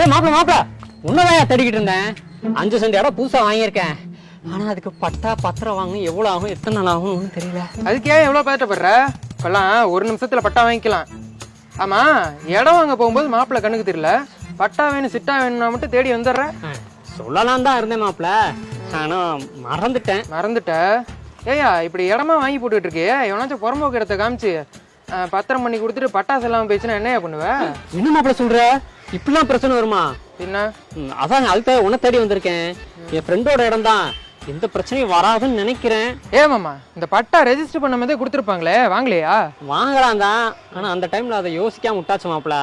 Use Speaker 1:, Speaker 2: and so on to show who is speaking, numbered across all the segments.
Speaker 1: ஏய் மாப்பிள மாப்பிள. உன்னதான் தேடிக்கிட்டு இருந்தேன்? அஞ்சு சென்ட் இடம் புதுசா வாங்கியிருக்கேன். ஆனா அதுக்கு பட்டா பத்திரம் வாங்க எவ்வளவு ஆகும் எத்தனை நாள் ஆகும் ஒன்றும் தெரியல.
Speaker 2: அதுக்கே எவ்வளோ பதட்டப்படுற? இப்பெல்லாம் ஒரு நிமிஷத்துல பட்டா வாங்கிக்கலாம். ஆமா இடம் வாங்க போகும்போது மாப்பிள்ளை கண்ணுக்கு தெரியல. பட்டா வேணும் சிட்டா வேணும்னா மட்டும் தேடி வந்துடுற.
Speaker 1: ஆ, சொல்லலாம் தான் இருந்தேன் மாப்பிள. ஆனா மறந்துட்டேன்.
Speaker 2: மறந்துட்ட. ஏய்யா இப்படி இடமா வாங்கி போட்டுட்டு இருக்கியே? எவனாச்சும் புறம்போக்கு இடத்த காமிச்சு பத்திரம் பண்ணி கொடுத்துட்டு பட்டாசு எல்லாம் போயிடுச்சுன்னா என்னையா பண்ணுவ?
Speaker 1: என்ன மாப்பிள சொல்ற? இப்படிலாம் பிரச்சனை வருமா?
Speaker 2: என்ன
Speaker 1: அதான் அதுக்கு உன்னை தேடி வந்திருக்கேன். என் ஃப்ரெண்டோட இடம் தான் எந்த பிரச்சனையும் வராதுன்னு நினைக்கிறேன்.
Speaker 2: ஏ மாமா இந்த பட்டா ரெஜிஸ்டர் பண்ண மாதிரி கொடுத்துருப்பாங்களே வாங்கலையா?
Speaker 1: வாங்கலாம் தான் ஆனா அந்த டைம்ல அதை யோசிக்காம விட்டாச்சு மாப்பிள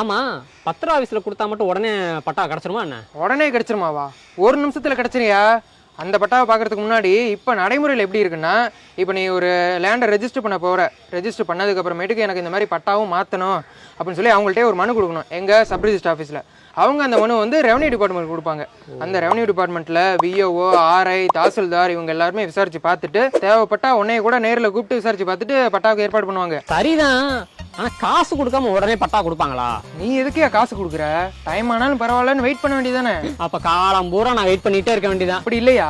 Speaker 1: ஆமா பத்திர ஆபீஸ்ல கொடுத்தா மட்டும் உடனே பட்டா கிடைச்சிருமா என்ன?
Speaker 2: உடனே கிடைச்சிருமாவா? ஒரு நிமிஷத்துல கிடைச்சிரியா? அந்த பட்டாவை பார்க்கறதுக்கு முன்னாடி இப்போ நடைமுறையில் எப்படி இருக்குன்னா இப்போ நீ ஒரு லேண்டை ரெஜிஸ்டர் பண்ண போகிற ரெஜிஸ்டர் பண்ணதுக்கப்புறமேட்டுக்கு எனக்கு இந்த மாதிரி பட்டாவும் மாற்றணும் அப்படின்னு சொல்லி அவங்கள்ட்டே ஒரு மனு கொடுக்கணும் எங்கள் சப் ரிஜிஸ்டர் ஆஃபீஸில் அவங்க அந்த மனு வந்து ரெவன்யூ டிபார்ட்மெண்ட் கொடுப்பாங்க. அந்த ரெவன்யூ டிபார்ட்மெண்ட்டில் விஓஓ ஆர்ஐ தாசில்தார் இவங்க எல்லாருமே விசாரிச்சு பார்த்துட்டு தேவைப்பட்டா உன்னைய கூட நேரில் கூப்பிட்டு விசாரிச்சு பார்த்துட்டு பட்டாவுக்கு ஏற்பாடு பண்ணுவாங்க.
Speaker 1: சரிதான். ஆனா காசு கொடுக்காம உடனே பட்டா கொடுப்பாங்களா?
Speaker 2: நீ எதுக்கே காசு கொடுக்குற? டைம் ஆனாலும் பரவாயில்லன்னு வெயிட் பண்ண வேண்டியதானே
Speaker 1: அப்ப காலம் பூரா நான் வெயிட் பண்ணிட்டே இருக்க வேண்டியதான்
Speaker 2: அப்படி இல்லையா?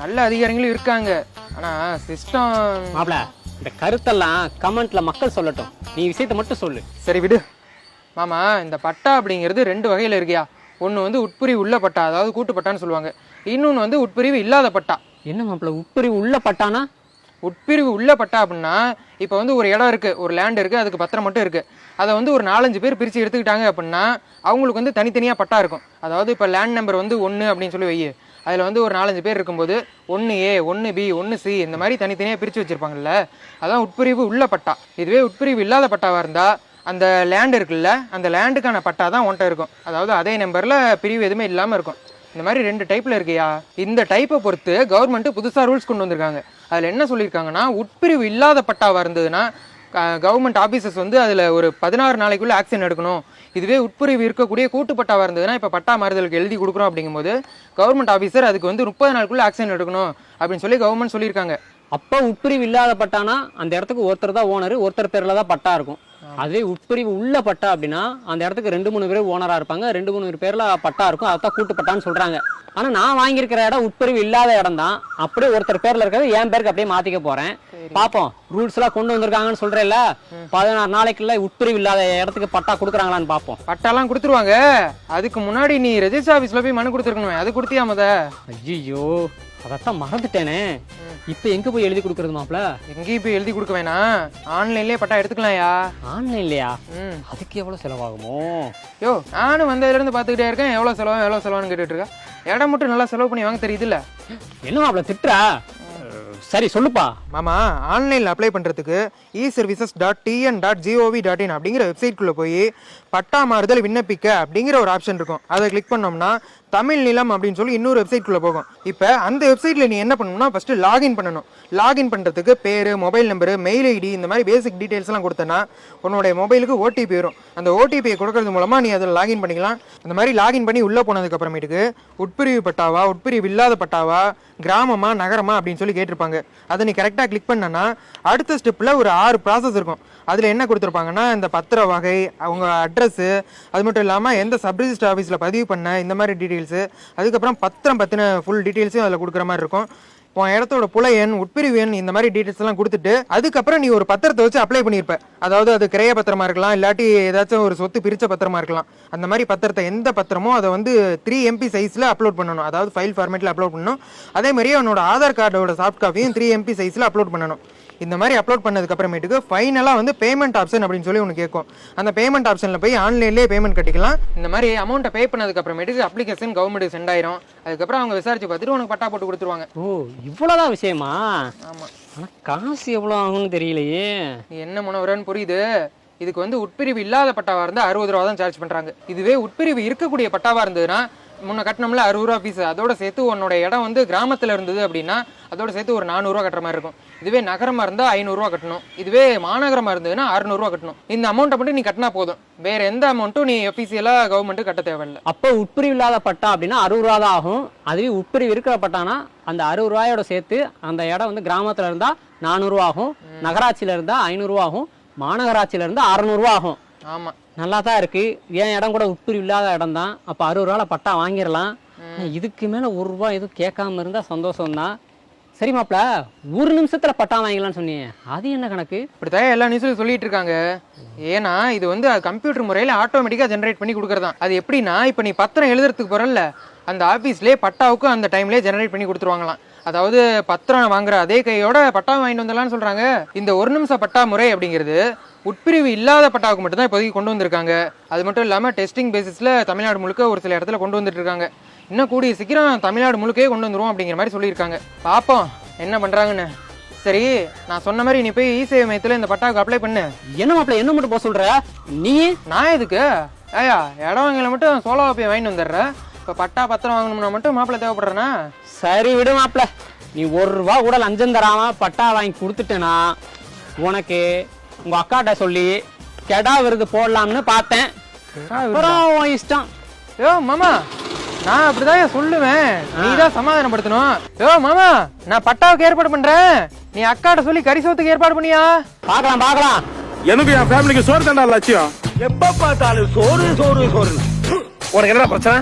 Speaker 2: நல்ல அதிகாரிகளும் இருக்காங்க. ஆனா சிஸ்டம்
Speaker 1: மாப்பிள இந்த கருத்தெல்லாம் கமெண்ட்ல மக்கள் சொல்லட்டும். நீ விஷயத்தை மட்டும் சொல்லு.
Speaker 2: சரி விடு. மாமா இந்த பட்டா அப்படிங்கிறது ரெண்டு வகையில் இருக்கியா? ஒன்று வந்து உட்பிரிவு உள்ள பட்டா அதாவது கூட்டு பட்டான்னு சொல்லுவாங்க. இன்னொன்று வந்து உட்பிரிவு இல்லாத பட்டா.
Speaker 1: என்ன மாப்பிள உட்பிரிவு உள்ள பட்டானா?
Speaker 2: உட்பிரிவு உள்ளே பட்டா அப்படின்னா இப்போ வந்து ஒரு இடம் இருக்குது ஒரு லேண்ட் இருக்குது அதுக்கு பத்திரம் மட்டும் இருக்குது அதை வந்து ஒரு நாலஞ்சு பேர் பிரித்து எடுத்துக்கிட்டாங்க அப்படின்னா அவங்களுக்கு வந்து தனித்தனியாக பட்டா இருக்கும். அதாவது இப்போ லேண்ட் நம்பர் வந்து ஒன்று அப்படின்னு சொல்லி வை அதில் வந்து ஒரு நாலஞ்சு பேர் இருக்கும்போது ஒன்று ஏ ஒன்று பி ஒன்று சி இந்த மாதிரி தனித்தனியாக பிரித்து வச்சுருப்பாங்கல்ல அதான் உட்பிரிவு உள்ள பட்டா. இதுவே உட்பிரிவு இல்லாத பட்டாவாக இருந்தால் அந்த லேண்ட் இருக்குல்ல அந்த லேண்டுக்கான பட்டா தான் ஒன்ட்ட இருக்கும். அதாவது அதே நம்பரில் பிரிவு எதுவுமே இல்லாமல் இருக்கும். இந்த மாதிரி ரெண்டு டைப்பில் இருக்கியா? இந்த டைப்பை பொறுத்து கவர்மெண்ட்டு புதுசாக ரூல்ஸ் கொண்டு வந்திருக்காங்க. அதில் என்ன சொல்லியிருக்காங்கன்னா உட்பிரிவு இல்லாத பட்டாவாக இருந்ததுன்னா கவர்மெண்ட் ஆஃபீஸர்ஸ் வந்து அதில் ஒரு பதினாறு நாளைக்குள்ளே ஆக்ஷன் எடுக்கணும். இதுவே உட்பிரிவு இருக்கக்கூடிய கூட்டு பட்டாவாக இருந்ததுன்னா இப்போ பட்டா மாறுதலுக்கு எழுதி கொடுக்குறோம் அப்படிங்கும்போது கவர்மெண்ட் ஆஃபீஸர் அதுக்கு வந்து முப்பது நாளுக்குள்ளே ஆக்ஷன் எடுக்கணும் அப்படின்னு சொல்லி கவர்மெண்ட் சொல்லியிருக்காங்க.
Speaker 1: அப்போ உட்பிரிவு இல்லாத பட்டானா அந்த இடத்துக்கு ஒருத்தர் தான் ஓனர் ஒருத்தர் பேரில் தான் பட்டா இருக்கும். அதுவே உட்பிரிவு உள்ள பட்டா அப்படின்னா அந்த இடத்துக்கு ரெண்டு மூணு பேர் ஓனரா இருப்பாங்க. ரெண்டு மூணு பேர்ல பட்டா இருக்கும். அதான் கூட்டு பட்டான்னு சொல்றாங்க. ஆனா நான் வாங்கியிருக்கிற இடம் உட்பிரிவு இல்லாத இடம் தான். அப்படியே ஒருத்தர் பேர்ல இருக்கிறது என் பேருக்கு அப்படியே மாத்திக்க போறேன். பாப்போம். ரூல்ஸ் எல்லாம் கொண்டு வந்திருக்காங்கன்னு சொல்றேன்ல. பதினாறு நாளைக்குள்ள உட்பிரிவு இல்லாத இடத்துக்கு பட்டா கொடுக்குறாங்களான்னு பாப்போம்.
Speaker 2: பட்டாலாம் கொடுத்துருவாங்க. அதுக்கு முன்னாடி நீ ரெஜிஸ்டர் ஆஃபீஸில் போய் மனு கொடுத்துருக்கணுமே. அது கொடுத்தியா முத?
Speaker 1: ஐயோ அதத்தான் மறந்துட்டேனே. இப்ப எங்க போய் எழுதி கொடுக்கறது மாப்ள
Speaker 2: எங்கேயும் போய் எழுதி கொடுக்க வேணாம். ஆன்லைன்லேயே பட்டா எடுத்துக்கலாம்யா
Speaker 1: ஆன்லைன்லயா?
Speaker 2: ம்.
Speaker 1: அதுக்கு எவ்வளவு செலவாகுமோ?
Speaker 2: யோ நானும் வந்ததுலேருந்து பார்த்துக்கிட்டே இருக்கேன். எவ்வளோ செலவு எவ்வளோ செலவுன்னு கேட்டுட்டு இருக்கா இடம் மட்டும் நல்லா செலவு பண்ணி வாங்க தெரியுதுல்ல.
Speaker 1: என்ன மாப்ள திட்டுற? சரி சொல்லுப்பா.
Speaker 2: மாமா ஆன்லைனில் அப்ளை பண்ணுறதுக்கு e services dot TN dot GOV dot in அப்படிங்கிற வெப்சைட்குள்ளே போய் பட்டா மாறுதல் விண்ணப்பிக்க அப்படிங்கிற ஒரு ஆப்ஷன் இருக்கும். அதை கிளிக் பண்ணோம்னா தமிழ் நிலம் அப்படின்னு சொல்லி இன்னொரு வெப்சைட்குள்ளே போகும். இப்போ அந்த வெப்சைட்டில் நீ என்ன பண்ணணும்னா ஃபஸ்ட்டு லாகின் பண்ணணும். லாகின் பண்ணுறதுக்கு பேர் மொபைல் நம்பரு மெயில் ஐடி இந்த மாதிரி பேசிக் டீட்டெயில்ஸ்லாம் கொடுத்தனா உன்னுடைய மொபைலுக்கு ஓடிபி வரும். அந்த ஓடிபியை கொடுக்கறது மூலமாக நீ அதில் லாகின் பண்ணிக்கலாம். அந்த மாதிரி லாகின் பண்ணி உள்ளே போனதுக்கப்புறமேட்டுக்கு உட்பிரிவு பட்டாவா உட்பிரிவு இல்லாத பட்டாவா கிராமமா நகரமா அப்படின்னு சொல்லி கேட்டிருப்பாங்க. அதை நீ கரெக்டாக கிளிக் பண்ணனா அடுத்த ஸ்டெப்பில் ஒரு ஆறு ப்ராசஸ் இருக்கும். அதில் என்ன கொடுத்துருப்பாங்கன்னா இந்த பத்திர வகை அவங்க அட்ரஸ்ஸு அது மட்டும் இல்லாமல் எந்த சப் ரிஜிஸ்டர் ஆஃபீஸில் பதிவு பண்ண இந்த மாதிரி டீட்டெயில்ஸு அதுக்கப்புறம் பத்திரம் பற்றின ஃபுல் டீட்டெயில்ஸும் அதில் கொடுக்குற மாதிரி இருக்கும். உன் இடத்தோட புல எண் உட்பிரிவு எண் இந்த மாதிரி டீட்டெயில்ஸ் எல்லாம் கொடுத்துட்டு அதுக்கப்புறம் நீ ஒரு பத்திரத்தை வச்சு அப்ளை பண்ணியிருப்ப. அதாவது அது கிரைய பத்திரமா இருக்கலாம் இல்லாட்டி ஏதாச்சும் ஒரு சொத்து பிரிச்ச பத்திரமா இருக்கலாம். அந்த மாதிரி பத்திரத்தை எந்த பத்திரமோ அதை வந்து த்ரீ எம்பி சைஸில் அப்லோட் பண்ணணும். அதாவது ஃபைல் ஃபார்மேட்டில் அப்லோட் பண்ணணும். அதே மாதிரியே உன்னோட ஆதார் கார்டோட சாஃப்ட் காப்பியும் த்ரீ எம்பி சைஸில் அப்லோட் பண்ணணும். இந்த மாதிரி அப்லோட் பண்ணதுக்கு அப்புறமேட்டுக்கு ஃபைனலாக வந்து பேமெண்ட் ஆப்ஷன் அப்படின்னு சொல்லி ஒன்று கேட்கும். அந்த பேமெண்ட் ஆப்ஷனில் போய் ஆன்லைன்லேயே பேமெண்ட் கட்டிக்கலாம். இந்த மாதிரி அமௌண்ட்டை பே பண்ணதுக்கு அப்புறமேட்டுக்கு அப்ளிகேஷன் கவர்மெண்ட் சென்ட் ஆயிரும். அதுக்கப்புறம் அவங்க விசாரிச்சு பார்த்துட்டு உனக்கு பட்டா போட்டு கொடுத்துருவாங்க.
Speaker 1: ஓ இவ்வளவுதான் விஷயமா?
Speaker 2: ஆமாம்
Speaker 1: ஆனா காசு எவ்வளவு ஆகும்னு தெரியலையே.
Speaker 2: என்ன முனவரன்னு புரியுது. இதுக்கு வந்து உட்பிரிவு இல்லாத பட்டாவா இருந்தா அறுபது ரூபா தான் சார்ஜ் பண்றாங்க. இதுவே உட்பிரிவு இருக்கக்கூடிய பட்டாவா இருந்ததுன்னா முன்ன கட்டணம்ல அறுபது ரூபா ஃபீஸ் அதோட சேர்த்து உன்னோட இடம் வந்து கிராமத்துல இருந்தது அப்படின்னா அதோட சேர்த்து ஒரு நானூறுரூவா கட்டுற மாதிரி இருக்கும். இதுவே நகரமா இருந்தா ஐநூறுரூவா கட்டணும். இதுவே மாநகரமா இருந்ததுன்னா அறுநூறுவா கட்டணும். இந்த அமௌண்ட்டை மட்டும் நீ கட்டினா போதும். வேற எந்த அமௌண்ட்டும் நீ அஃபீஷியலா கவர்மெண்ட் கட்ட தேவையில்லை.
Speaker 1: அப்போ உட்பிரிவு இல்லாத பட்டா அப்படின்னா அறுபது ரூபா தான் ஆகும். அதுவே உட்பிரிவு இருக்கிற பட்டானா அந்த அறுபது ரூபாயோட சேர்த்து அந்த இடம் வந்து கிராமத்துல இருந்தா நானூறுவா ஆகும். நகராட்சியில இருந்தா ஐநூறுரூவா ஆகும். மாநகராட்சியில இருந்தா அறநூறுவா ஆகும்.
Speaker 2: ஆமா.
Speaker 1: நல்லா தான் இருக்கு. என் இடம் கூட உட்பிரிவு இல்லாத இடம் தான் அப்போ அறுபது ரூபால பட்டா வாங்கிடலாம். இதுக்கு மேலே ஒரு ரூபா எதுவும் கேட்காம இருந்தால் சந்தோஷம் தான் சரி மாப்ள ஒரு நிமிஷத்துல பட்டா வாங்கிக்கலாம்னு சொன்னீங்க. அது என்ன கணக்கு?
Speaker 2: இப்படித்தான் எல்லா நியூஸ்லையும் சொல்லிட்டு இருக்காங்க. ஏன்னா இது வந்து கம்ப்யூட்டர் முறையில் ஆட்டோமேட்டிக்காக ஜென்ரேட் பண்ணி கொடுக்குறதான். அது எப்படின்னா இப்போ நீ பத்திரம் எழுதுறதுக்கு போகிறல்ல அந்த ஆஃபீஸ்லேயே பட்டாவுக்கு அந்த டைம்லேயே ஜென்ரேட் பண்ணி கொடுத்துருவாங்களாம். அதாவது பத்திரம் வாங்குற அதே கையோட பட்டா வாங்கிட்டு வந்துடலாம்னு சொல்கிறாங்க இந்த ஒரு நிமிஷம் பட்டா முறை அப்படிங்கிறது உட்பிரிவு இல்லாத பட்டாவுக்கு மட்டும்தான் இப்போதைக்கு கொண்டு வந்திருக்காங்க. அது மட்டும் இல்லாமல் டெஸ்டிங் பேசிஸில் தமிழ்நாடு முழுக்க ஒரு சில இடத்துல கொண்டு வந்துட்டு இருக்காங்க. இன்னும் கூடிய சீக்கிரம் தமிழ்நாடு முழுக்கே கொண்டு வந்துருவோம் அப்படிங்கிற மாதிரி சொல்லியிருக்காங்க. பார்ப்போம் என்ன பண்ணுறாங்கன்னு சரி நான் சொன்ன மாதிரி நீ போய் இ சேவை மையத்தில் இந்த பட்டாவுக்கு அப்ளை பண்ணு.
Speaker 1: என்ன மாப்ள என்ன மட்டும் போக சொல்ற? நீ?
Speaker 2: நான் எதுக்கு? ஏயா இடம் வாங்கல மட்டும் சோலோ போய் வாங்கிட்டு வந்துடுறேன் இப்போ பட்டா பத்திரம் வாங்கணும்னா மட்டும் மாப்பிள்ளை தேவைப்படுறேனா?
Speaker 1: சரி விடு மாப்ள நீ ஒரு ரூபா கூட லஞ்சம் தராம பட்டா வாங்கி கொடுத்துட்டேனா? உனக்கு உங்க அக்காட்ட சொல்லி கெடா விருது போடலாம்னு பார்த்தேன். அப்புறம் உன் இஷ்டம்.
Speaker 2: யோ மாமா நான் அப்படிதான் சொல்லுவேன். நீ தான் சமாதானப்படுத்தணும். யோ மாமா நான் பட்டாவுக்கு ஏற்பாடு பண்றேன். நீ அக்காட்ட சொல்லி கறி சோத்துக்கு ஏற்பாடு பண்ணியா?
Speaker 1: பார்க்கலாம் பார்க்கலாம்.
Speaker 3: எனக்கு என் ஃபேமிலிக்கு சோறு தண்டா லட்சியம்.
Speaker 4: எப்ப பார்த்தாலும் சோறு சோறு சோறு. உனக்கு என்ன பிரச்சனை?